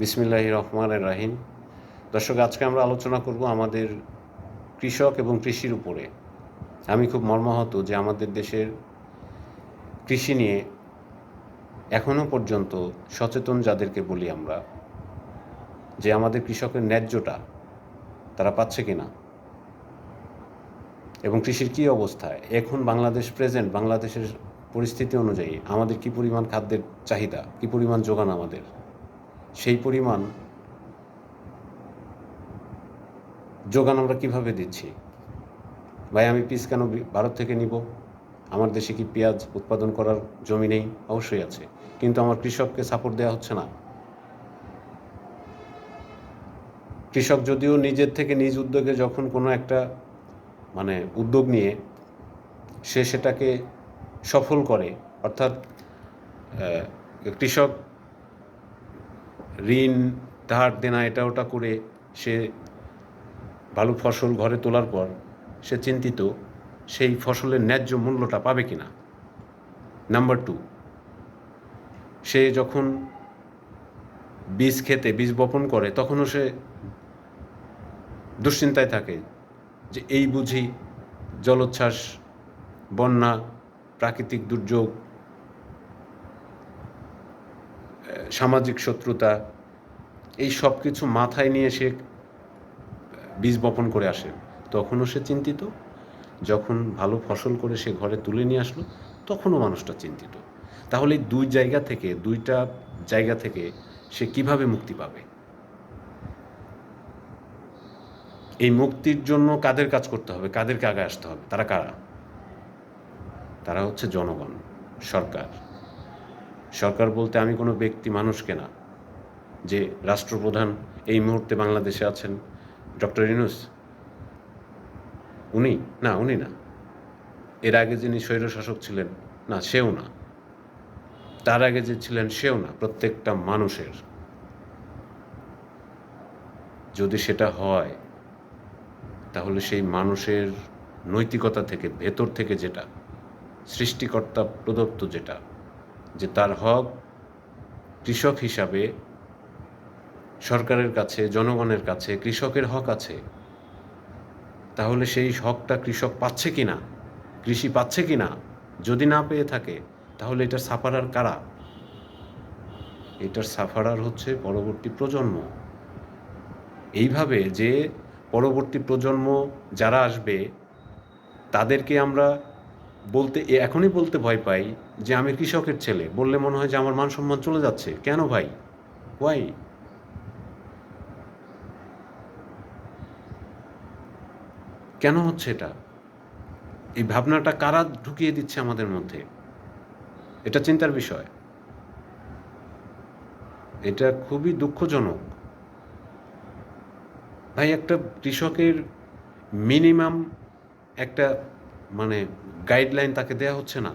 বিসমিল্লাহ রহমান রাহিম। দর্শক, আজকে আমরা আলোচনা করব আমাদের কৃষক এবং কৃষির উপরে। আমি খুব মর্মাহত যে আমাদের দেশের কৃষি নিয়ে এখনও পর্যন্ত সচেতন যাদেরকে বলি আমরা, যে আমাদের কৃষকের ন্যায্যটা তারা পাচ্ছে কি না এবং কৃষির কী অবস্থা, এখন বাংলাদেশ প্রেজেন্ট বাংলাদেশের পরিস্থিতি অনুযায়ী আমাদের কি পরিমাণ খাদ্যের চাহিদা, কি পরিমাণ যোগান আমাদের? সেই পরিমাণ যোগান আমরা কীভাবে দিচ্ছি? ভাই, আমি পিস কেন ভারত থেকে নিব? আমার দেশে কি পেঁয়াজ উৎপাদন করার জমি নেই? অবশ্যই আছে। কিন্তু আমার কৃষককে সাপোর্ট দেওয়া হচ্ছে না। কৃষক যদিও নিজের থেকে নিজ উদ্যোগে যখন কোনো একটা মানে উদ্যোগ নিয়ে সে সেটাকে সফল করে, অর্থাৎ কৃষক ঋণ, ধার দেনা, এটা ওটা করে সে ভালো ফসল ঘরে তোলার পর সে চিন্তিত, সেই ফসলের ন্যায্য মূল্যটা পাবে কি না নাম্বার টু সে যখন বীজ খেতে, বীজ বপন করে, তখনও সে দুশ্চিন্তায় থাকে যে এই বুঝি জলোচ্ছ্বাস, বন্যা, প্রাকৃতিক দুর্যোগ সামাজিক শত্রুতা, এই সব কিছু মাথায় নিয়ে সে বীজ বপন করে আসে। তখনও সে চিন্তিত। যখন ভালো ফসল করে সে ঘরে তুলে নিয়ে আসলো, তখনও মানুষটা চিন্তিত। তাহলে দুই জায়গা থেকে, দুইটা জায়গা থেকে সে কীভাবে মুক্তি পাবে? এই মুক্তির জন্য কাদের কাজ করতে হবে? কাদেরকে আগে আসতে হবে? তারা কারা? তারা হচ্ছে জনগণ, সরকার। সরকার বলতে আমি কোনো ব্যক্তি, মানুষকে না। যে রাষ্ট্রপ্রধান এই মুহূর্তে বাংলাদেশে আছেন ডক্টর ইনুস উনি? না উনি না। এর আগে যিনি স্বৈরশাসক ছিলেন, না, সেও না। তার আগে যে ছিলেন, সেও না, প্রত্যেকটা মানুষের। যদি সেটা হয়, তাহলে সেই মানুষের নৈতিকতা থেকে, ভেতর থেকে যেটা, সৃষ্টিকর্তা প্রদত্ত যেটা যে তার হক কৃষক হিসাবে সরকারের কাছে, জনগণের কাছে, কৃষকের হক আছে। তাহলে সেই হকটা কৃষক পাচ্ছে কি না কৃষি পাচ্ছে কি না যদি না পেয়ে থাকে, তাহলে এটার সাফারার কারা? এটার সাফারার হচ্ছে পরবর্তী প্রজন্ম। এইভাবে যে পরবর্তী প্রজন্ম যারা আসবে, তাদেরকে আমরা বলতে এখনই বলতে ভয় পাই যে আমি কৃষকের ছেলে। বললে মনে হয় যে আমার মান সম্মান চলে যাচ্ছে। কেন ভাই? ওয়াই কেন হচ্ছে এটা? এই ভাবনাটা কারা ঢুকিয়ে দিচ্ছে আমাদের মধ্যে? এটা চিন্তার বিষয়। এটা খুবই দুঃখজনক। ভাই, একটা কৃষকের মিনিমাম একটা মানে গাইডলাইন তাকে দেয়া হচ্ছে না।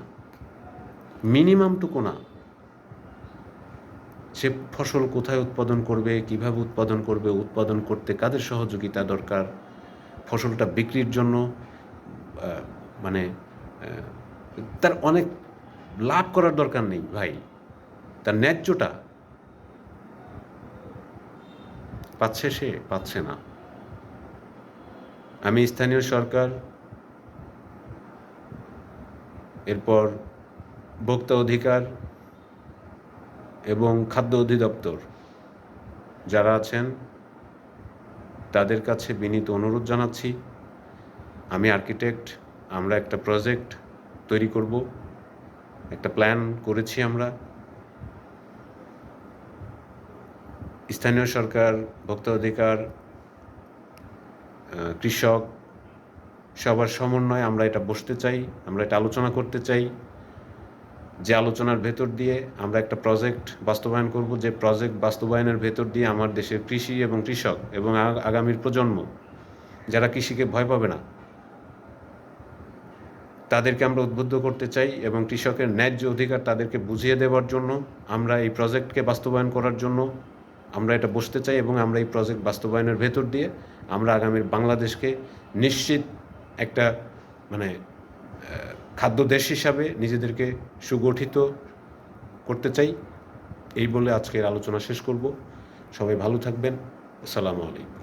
মিনিমামটুকু না। সে ফসল কোথায় উৎপাদন করবে, কীভাবে উৎপাদন করবে, উৎপাদন করতে কাদের সহযোগিতা দরকার, ফসলটা বিক্রির জন্য মানে তার অনেক লাভ করার দরকার নেই ভাই। তার ন্যায্যটা পাচ্ছে সে, পাচ্ছে না। আমি স্থানীয় সরকার এরপর ভোক্তা অধিকার এবং খাদ্য অধিদপ্তর যারা আছেন, তাদের কাছে বিনীত অনুরোধ জানাচ্ছি। আমি আর্কিটেক্ট, আমরা একটা প্রজেক্ট তৈরি করব, একটা প্ল্যান করেছি আমরা। স্থানীয় সরকার, ভোক্তা অধিকার কৃষক সবার সমন্বয়ে আমরা এটা বসতে চাই, আমরা এটা আলোচনা করতে চাই। যে আলোচনার ভেতর দিয়ে আমরা একটা প্রজেক্ট বাস্তবায়ন করব, যে প্রজেক্ট বাস্তবায়নের ভেতর দিয়ে আমার দেশের কৃষি এবং কৃষক এবং আগামীর প্রজন্ম যারা কৃষিকে ভয় পাবে না, তাদেরকে আমরা উদ্বুদ্ধ করতে চাই এবং কৃষকের ন্যায্য অধিকার তাদেরকে বুঝিয়ে দেওয়ার জন্য, আমরা এই প্রজেক্টকে বাস্তবায়ন করার জন্য আমরা এটা বসতে চাই এবং আমরা এই প্রজেক্ট বাস্তবায়নের ভেতর দিয়ে আমরা আগামীর বাংলাদেশকে নিশ্চিত একটা মানে খাদ্য দেশ হিসাবে নিজেদেরকে সুগঠিত করতে চাই। এই বলে আজকের আলোচনা শেষ করব। সবাই ভালো থাকবেন। আসসালামু আলাইকুম।